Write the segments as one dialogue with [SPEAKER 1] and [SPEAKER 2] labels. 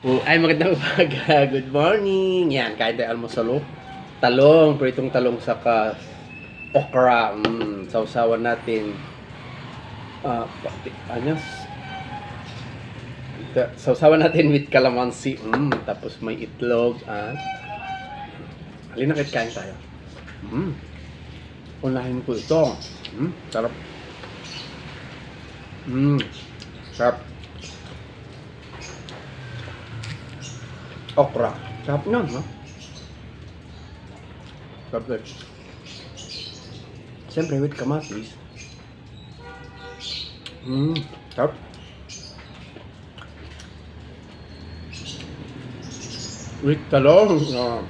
[SPEAKER 1] Oh, ay magandang umaga. Good morning. Yan, kain tayo almusalo. Talong, pritong talong saka okra. Mm, sausawan natin. Pati, ano? Sausawan natin with calamansi. Mm, tapos may itlog at Halina kahit kain tayo. Mm. Unahin ko ito. Mm, sarap. Mm, sarap. Okra. Sarap nun, no? Sarap din. Siyempre, with kamatis. Mmm, sarap. With talong. Uh,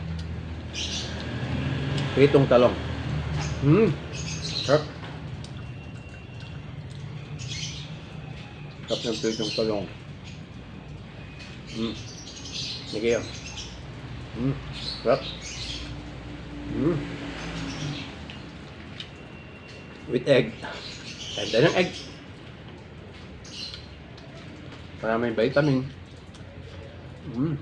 [SPEAKER 1] Pritong talong. Mmm, sarap. Sarap ng pritong talong. Mmm. Sige yun. Mm. Sarap. Mm. With egg. Ganda ng egg. Para may vitamin. Mm.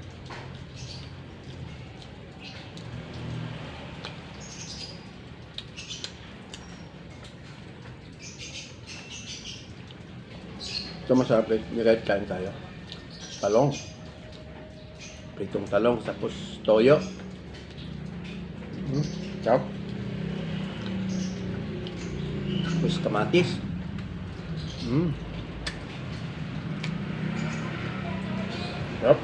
[SPEAKER 1] Ito masarap. Nilagay kain tayo. Talong pritong talong tapos toyo. Mm, sarap. Tapos kamatis. Mm. Sarap.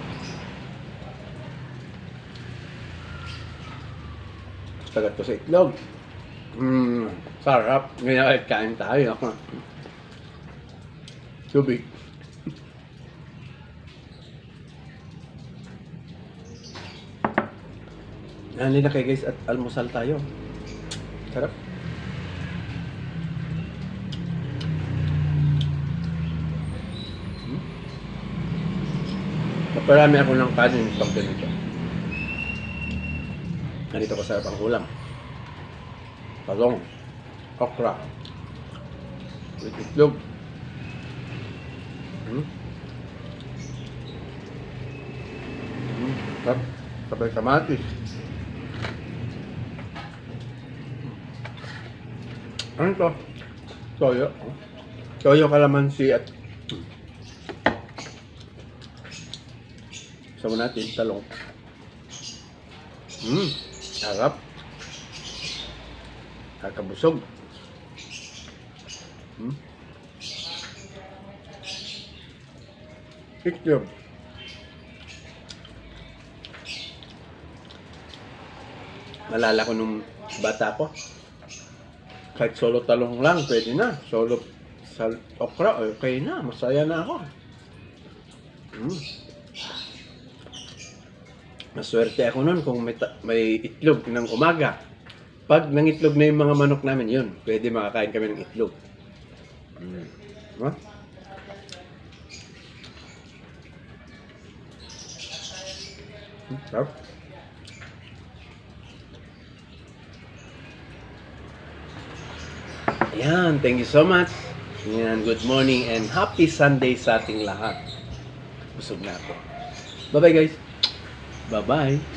[SPEAKER 1] Tagat ko sa itlog. Mm, sarap. Ngayon ay kain tayo. Tubig. Nali na kayo guys at almusal tayo. Sarap. Hmm? Naparami ako ng kanin pag ganito. Ganito kasarap ang ulam. Talong. Okra. With itlog. Hmm? Hmm. Sabay kamatis. Ano to? Toyo. Toyo kalamansi at Sama natin talong. Hmm, sarap. Kakabusog. Hmm. Itlog. Malala ko nung bata ko. Kahit solo talong lang, pwede na. Solo sal okra, okay na. Masaya na ako. Mm. Maswerte ako nun kung may, may itlog ng umaga. Pag nangitlog na yung mga manok namin, yun. Pwede makakain kami ng itlog. Mm. Diba? Mm, Sarap. Ayan, thank you so much. Ayan, good morning and happy Sunday sa ating lahat. Busog na ako. Bye-bye guys. Bye-bye.